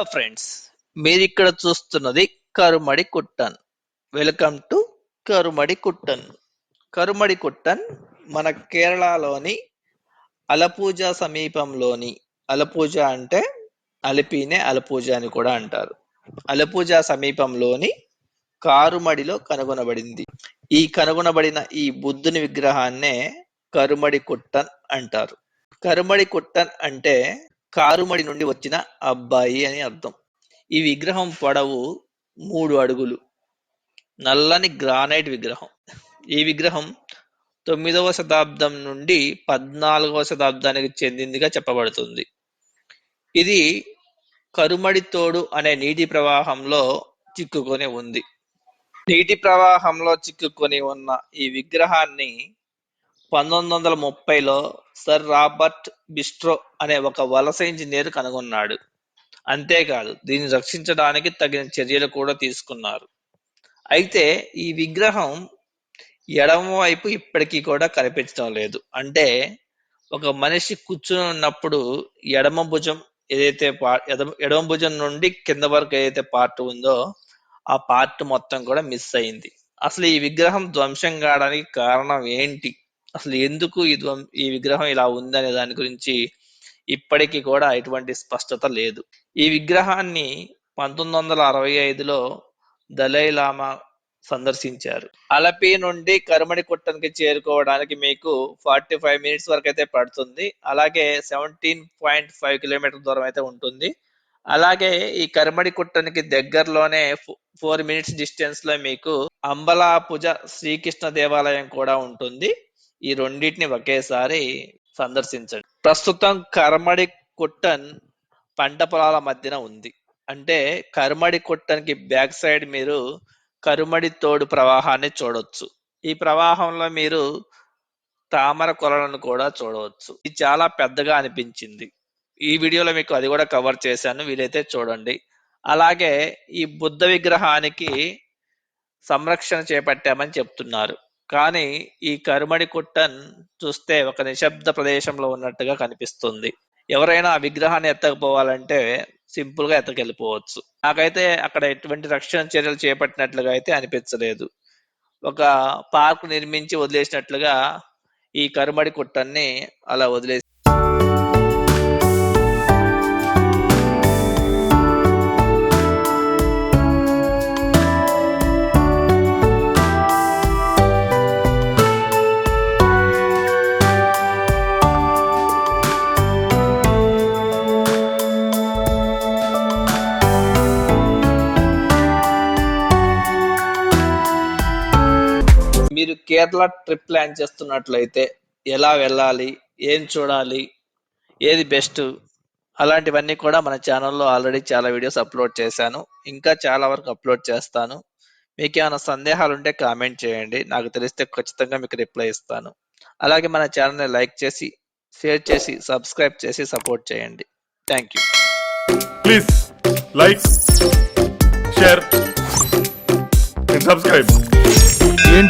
Hello friends మీరు ఇక్కడ చూస్తున్నది కరుమడి కుట్టన్. Welcome to కరుమడి Kuttan. కరుమడి కుట్టన్ మన కేరళలోని అలపూజ సమీపంలోని అలపూజ అంటే అలిపినే అలపూజ అని కూడా అంటారు. అలపూజ సమీపంలోని కారుమడిలో కనుగొనబడింది. ఈ కనుగొనబడిన ఈ బుద్ధుని విగ్రహాన్నే కరుమడి కుట్టన్ అంటారు. కరుమడి కుట్టన్ అంటే కారుమడి నుండి వచ్చిన అబ్బాయి అని అర్థం. ఈ విగ్రహం పొడవు మూడు అడుగులు. నల్లని గ్రానైట్ విగ్రహం. ఈ విగ్రహం తొమ్మిదవ శతాబ్దం నుండి పద్నాలుగవ శతాబ్దానికి చెందిందిగా చెప్పబడుతుంది. ఇది కరుమడి తోడు అనే నీటి ప్రవాహంలో చిక్కుకొని ఉంది. నీటి ప్రవాహంలో చిక్కుకొని ఉన్న ఈ విగ్రహాన్ని పంతొమ్మిది వందల ముప్పైలో సర్ రాబర్ట్ బిస్ట్రో అనే ఒక వలస ఇంజనీర్ కనుగొన్నాడు. అంతేకాదు దీన్ని రక్షించడానికి తగిన చర్యలు కూడా తీసుకున్నారు. అయితే ఈ విగ్రహం ఎడమ వైపు ఇప్పటికీ కూడా కనిపించడం లేదు. అంటే ఒక మనిషి కూర్చుని ఉన్నప్పుడు ఎడమ భుజం ఏదైతే ఎడమ ఎడమ భుజం నుండి కింద వరకు ఏదైతే పార్ట్ ఉందో ఆ పార్ట్ మొత్తం కూడా మిస్ అయింది. అసలు ఈ విగ్రహం ధ్వంసం కావడానికి కారణం ఏంటి? అసలు ఎందుకు ఈ ఈ విగ్రహం ఇలా ఉందనే దాని గురించి ఇప్పటికీ కూడా ఎటువంటి స్పష్టత లేదు. ఈ విగ్రహాన్ని పంతొమ్మిది వందల అరవై ఐదులో దలైలామా సందర్శించారు. అలపి నుండి కరుమడి కుట్టనికి చేరుకోవడానికి మీకు ఫార్టీ ఫైవ్ మినిట్స్ వరకు అయితే పడుతుంది. అలాగే సెవెంటీన్ పాయింట్ ఫైవ్ కిలోమీటర్ దూరం అయితే ఉంటుంది. అలాగే ఈ కరుమడి కుట్టనికి దగ్గరలోనే ఫోర్ మినిట్స్ డిస్టెన్స్లో మీకు అంబలాపుజ శ్రీకృష్ణ దేవాలయం కూడా ఉంటుంది. ఈ రెండింటిని ఒకేసారి సందర్శించండి. ప్రస్తుతం కర్మడి కుట్టన్ పంట పొలాల మధ్యన ఉంది. అంటే కరుమడి కుట్టన్కి బ్యాక్ సైడ్ మీరు కరుమడి తోడు ప్రవాహాన్ని చూడవచ్చు ఈ ప్రవాహంలో మీరు తామర కొలను కూడా చూడవచ్చు. ఇది చాలా పెద్దగా అనిపించింది. ఈ వీడియోలో మీకు అది కూడా కవర్ చేశాను. వీలైతే చూడండి. అలాగే ఈ బుద్ధ విగ్రహానికి సంరక్షణ చేపట్టామని చెప్తున్నారు. కానీ ఈ కరుమడి కుట్టన్ చూస్తే ఒక నిశ్శబ్ద ప్రదేశంలో ఉన్నట్టుగా కనిపిస్తుంది. ఎవరైనా ఆ విగ్రహాన్ని ఎత్తకపోవాలంటే సింపుల్గా ఎత్తకెళ్ళిపోవచ్చు. నాకైతే అక్కడ ఎటువంటి రక్షణ చర్యలు చేపట్టినట్లుగా అయితే అనిపించలేదు. ఒక పార్క్ నిర్మించి వదిలేసినట్లుగా ఈ కరుమడి కుట్టన్ని అలా వదిలేసి మీరు కేరళ ట్రిప్ ప్లాన్ చేస్తున్నట్లయితే ఎలా వెళ్ళాలి ఏం చూడాలి ఏది బెస్ట్ అలాంటివన్నీ కూడా మన ఛానల్లో ఆల్రెడీ చాలా వీడియోస్ అప్లోడ్ చేశాను. ఇంకా చాలా వరకు అప్లోడ్ చేస్తాను. మీకు ఏమైనా సందేహాలు ఉంటే కామెంట్ చేయండి. నాకు తెలిస్తే ఖచ్చితంగా మీకు రిప్లై ఇస్తాను. అలాగే మన ఛానల్ని లైక్ చేసి షేర్ చేసి సబ్స్క్రైబ్ చేసి సపోర్ట్ చేయండి. Thank you. Please like share subscribe.